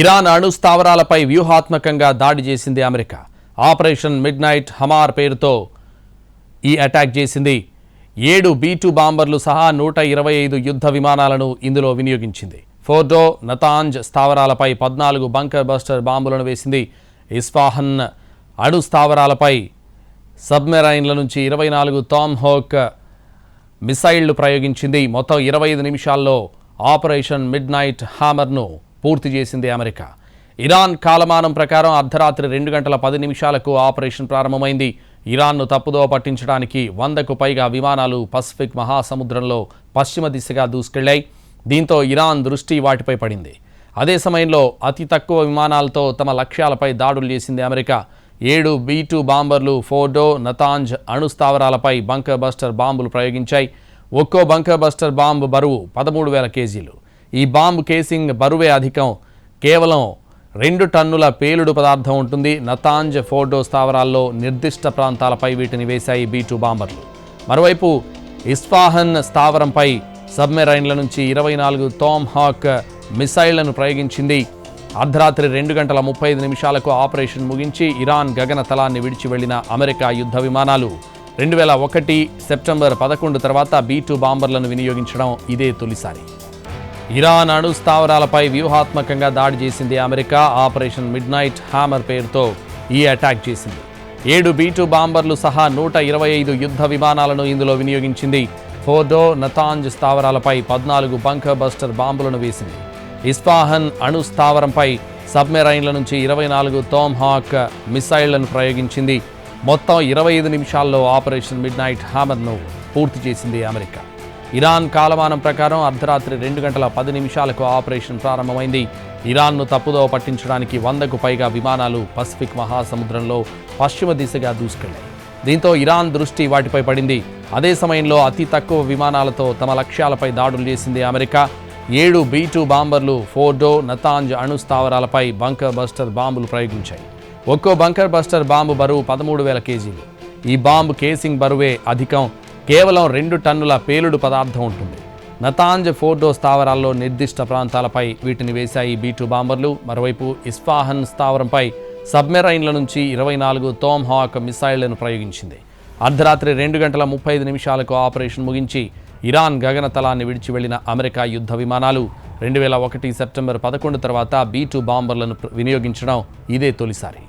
Iran అణు స్థావరాలపై వ్యూహాత్మకంగా దాడి చేసింది America. Operation midnight hammer పేరుతో ఈ అటాక్ చేసింది. ఏడు బీ టూ బాంబర్లు సహా నూట ఇరవై ఐదు యుద్ధ విమానాలను ఇందులో వినియోగించింది. ఫోర్డో నతాంజ్ స్థావరాలపై పద్నాలుగు బంకర్ బస్టర్ బాంబులను వేసింది. ఇస్ఫాహన్ అణు స్థావరాలపై సబ్మెరైన్ల నుంచి ఇరవై నాలుగు టామ్ హోక్ మిసైళ్ళు ప్రయోగించింది. మొత్తం ఇరవై ఐదు నిమిషాల్లో ఆపరేషన్ మిడ్ నైట్ హామర్ను పూర్తి చేసింది అమెరికా. ఇరాన్ కాలమానం ప్రకారం అర్ధరాత్రి రెండు గంటల పది నిమిషాలకు ఆపరేషన్ ప్రారంభమైంది. ఇరాన్ను తప్పుదోవ పట్టించడానికి వందకు పైగా విమానాలు పసిఫిక్ మహాసముద్రంలో పశ్చిమ దిశగా దూసుకెళ్ళాయి. దీంతో ఇరాన్ దృష్టి వాటిపై పడింది. అదే సమయంలో అతి తక్కువ విమానాలతో తమ లక్ష్యాలపై దాడులు చేసింది అమెరికా. ఏడు బీ టూ బాంబర్లు ఫోర్డో నతాంజ్ అణు స్థావరాలపై బంకర్ బస్టర్ బాంబులు ప్రయోగించాయి. ఒక్కో బంకర్ బస్టర్ బాంబు బరువు పదమూడు వేల కేజీలు. ఈ బాంబు కేసింగ్ బరువే అధికం. కేవలం రెండు టన్నుల పేలుడు పదార్థం ఉంటుంది. నతాంజ్ ఫోర్డో స్థావరాల్లో నిర్దిష్ట ప్రాంతాలపై వీటిని వేశాయి బీ టూ బాంబర్లు. మరోవైపు ఇస్ఫాహన్ స్థావరంపై సబ్మెరైన్ల నుంచి ఇరవై నాలుగు టామ్ హాక్ మిసైళ్ళను ప్రయోగించింది. అర్ధరాత్రి రెండు గంటల ముప్పై ఐదు నిమిషాలకు ఆపరేషన్ ముగించి ఇరాన్ గగన తలాన్ని విడిచి వెళ్ళిన అమెరికా యుద్ధ విమానాలు. రెండు వేల ఒకటి సెప్టెంబర్ పదకొండు తర్వాత బీ టూ బాంబర్లను వినియోగించడం ఇదే తొలిసారి. ఇరాన్ అణు స్థావరాలపై వ్యూహాత్మకంగా దాడి చేసింది America. Operation midnight hammer పేరుతో ఈ అటాక్ చేసింది. ఏడు బీ టూ బాంబర్లు సహా నూట ఇరవై ఐదు యుద్ధ విమానాలను ఇందులో వినియోగించింది. ఫోర్డో నతాంజ్ స్థావరాలపై పద్నాలుగు బంకర్ బస్టర్ బాంబులను వేసింది. ఇస్ఫాహన్ అణు స్థావరంపై సబ్మెరైన్ల నుంచి ఇరవై నాలుగు టామ్ హాక్ మిసైళ్ళను ప్రయోగించింది. మొత్తం ఇరవై ఐదు నిమిషాల్లో ఆపరేషన్ మిడ్ నైట్ హ్యామర్ను పూర్తి చేసింది అమెరికా. ఇరాన్ కాలమానం ప్రకారం అర్ధరాత్రి రెండు గంటల పది నిమిషాలకు ఆపరేషన్ ప్రారంభమైంది. ఇరాన్ను తప్పుదో పట్టించడానికి వందకు పైగా విమానాలు పసిఫిక్ మహాసముద్రంలో పశ్చిమ దిశగా దూసుకెళ్ళాయి. దీంతో ఇరాన్ దృష్టి వాటిపై పడింది. అదే సమయంలో అతి తక్కువ విమానాలతో తమ లక్ష్యాలపై దాడులు చేసింది అమెరికా. ఏడు బీ టూ బాంబర్లు ఫోర్డో నతాంజ్ అణు స్థావరాలపై బంకర్ బస్టర్ బాంబులు ప్రయోగించాయి. ఒక్కో బంకర్ బస్టర్ బాంబు బరువు పదమూడు వేల కేజీలు. ఈ బాంబు కేసింగ్ బరువే అధికం. కేవలం రెండు టన్నుల పేలుడు పదార్థం ఉంటుంది. నతాంజ్ ఫోర్డో స్థావరాల్లో నిర్దిష్ట ప్రాంతాలపై వీటిని వేశాయి బీ టూ బాంబర్లు. మరోవైపు ఇస్ఫాహన్ స్థావరంపై సబ్మెరైన్ల నుంచి ఇరవై నాలుగు తోమ్ హాక్ మిసైళ్ళను ప్రయోగించింది. అర్ధరాత్రి రెండు గంటల ముప్పై ఐదు నిమిషాలకు ఆపరేషన్ ముగించి ఇరాన్ గగనతలాన్ని విడిచి వెళ్ళిన అమెరికా యుద్ధ విమానాలు రెండు వేల ఒకటి సెప్టెంబర్ పదకొండు తర్వాత బీ టూ బాంబర్లను వినియోగించడం ఇదే తొలిసారి.